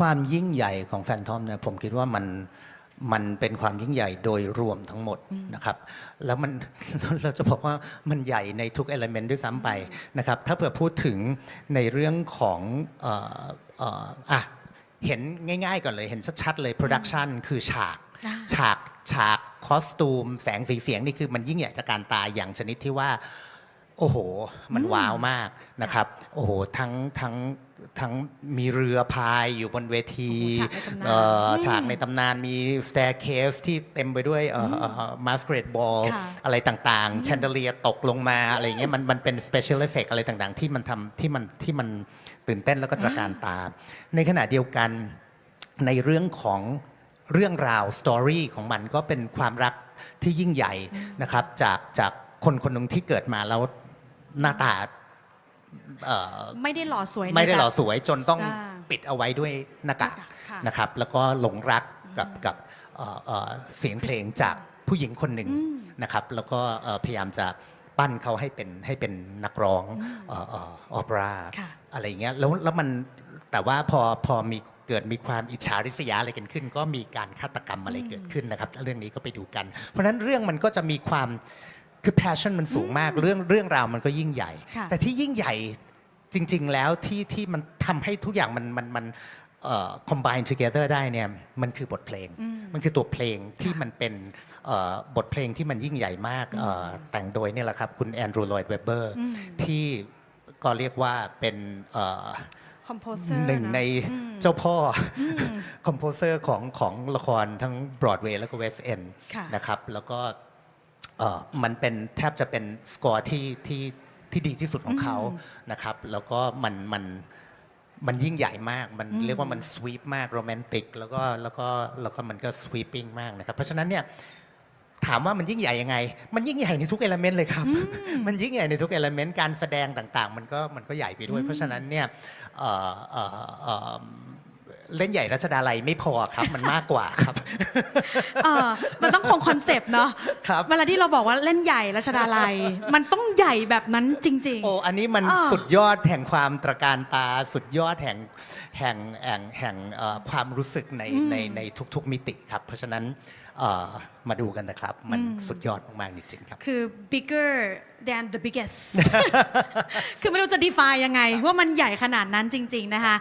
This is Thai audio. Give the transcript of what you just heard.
ความยิ่งใหญ่ของแฟนทอมเนี่ยผมคิดว่ามันมันเป็นความยิ่งใหญ่โดยรวมทั้งหมดนะครับ แล้วมันเราจะบอกว่ามันใหญ่ในทุกเอลเมนต์ด้วยซ้ำไปนะครับ ถ้าเผื่อพูดถึงในเรื่องของเอ่อเอ่ออะเห็นง่ายๆก่อนเลยเห็นชัดๆเลยโปรดักชันคือฉากอ่าฉากฉากคอสตูม แสงสีเสียงนี่คือมันยิ่งใหญ่ตระการตาอย่างชนิดที่ว่า โอ้โห มันว้าวมากนะครับ โอ้โห ทั้งทั้งทั้งมีเรือพายอยู่บนเวทีโอ้โหฉากในตำนานเอ่อฉากในตำนานมี staircase ที่เต็มไปด้วยมาสเ r รดบอลค่ะอะไรต่างๆแชนเดเลียตกลงมาอะไรอย่างเงี้ยมันมันเป็น special effect อะไรต่างๆ ที่มันทำที่มันที่มันตื่นเต้นแล้วก็ตระการตา ในขณะเดียวกันในเรื่องของเรื่องราวสตอรี่ของมันก็เป็นความรักที่ยิ่งใหญ่นะครับจากจากคนคนหนึ่งที่เกิดมาแล้ว หน้าตาเอ่อไม่ได้หล่อสวยไม่ได้ในหล่อแบบ สวยจนต้องอ่าปิดเอาไว้ด้วยหน้ากากหน้ากากค่ะนะครับ แล้วก็หลงรักกับกับเอ่อเอ่อเสียงเพลงจากผู้หญิงคนหนึ่งนะครับ แล้วก็เอ่อพยายามจะปั้นเขาให้เป็นให้เป็นนักร้องเออเอ่อออเปร่า ค่ะ อะไรอย่างเงี้ยแล้วแล้วมันแต่ว่าพอพอมีเกิดมีความอิจฉาริษยาอะไรกันขึ้น ก็มีการฆาตกรรมอะไรเกิดขึ้นนะครับ เรื่องนี้ก็ไปดูกัน เพราะฉะนั้นเรื่องมันก็จะมีความ คือ passion มันสูงมากเรื่องเรื่องราวมันก็ยิ่งใหญ่ ค่ะแต่ที่ยิ่งใหญ่จริง ๆ แล้วที่ที่มันทำให้ทุกอย่างมันมันมันเอ่อ combine together ได้เนี่ยมันคือบทเพลง มันคือตัวเพลงที่มันเป็นเอ่อบทเพลงที่มันยิ่งใหญ่มากเอ่อแต่งโดยเนี่ยแหละครับคุณแอนดรูลอยด์เวเบอร์ที่ก็เรียกว่าเป็นเอ่อ คอมโพเซอร์หนึ่งในเจ้าพ่ออคอมโพเซอร์ของของละครทั้ง Broadway แล้วก็ West End ค่ะ นะครับ แล้วก็ เอ่อมันเป็นแทบจะเป็นสกอร์ที่ที่ที่ดีที่สุดของเขานะครับ แล้วก็มันมันมันยิ่งใหญ่มาก มันเรียกว่ามันสวีปมากโรแมนติก แล้วก็แล้วก็แล้วก็มันก็สวีปปิ้งมากนะครับ เพราะฉะนั้นเนี่ยถามว่ามันยิ่งใหญ่ยังไง มันยิ่งใหญ่ในทุกเอลเมนต์เลยครับ มันยิ่งใหญ่ในทุกเอลเมนต์ การแสดงต่างๆ มันก็มันก็ใหญ่ไปด้วย เพราะฉะนั้นเนี่ย เล่นใหญ่รัชดาลัยไม่พอครับ มันมากกว่าครับ เออมันต้องคงคอนเซปต์เนาะครับ เวลาที่เราบอกว่าเล่นใหญ่รัชดาลัย มันต้องใหญ่แบบนั้นจริง โอ้อันนี้มันอ่า สุดยอดแห่งความตระการตาสุดยอดแห่งแห่งแห่งแห่งเอ่อความรู้สึกในในในทุกๆมิติครับ เพราะฉะนั้นเอ่อมาดูกันนะครับ มันสุดยอดมากๆจริงๆครับ ๆ คือ bigger than the biggest คือไม่รู้จะ define ยังไง ว่ามันใหญ่ขนาดนั้นจริง ๆ นะคะ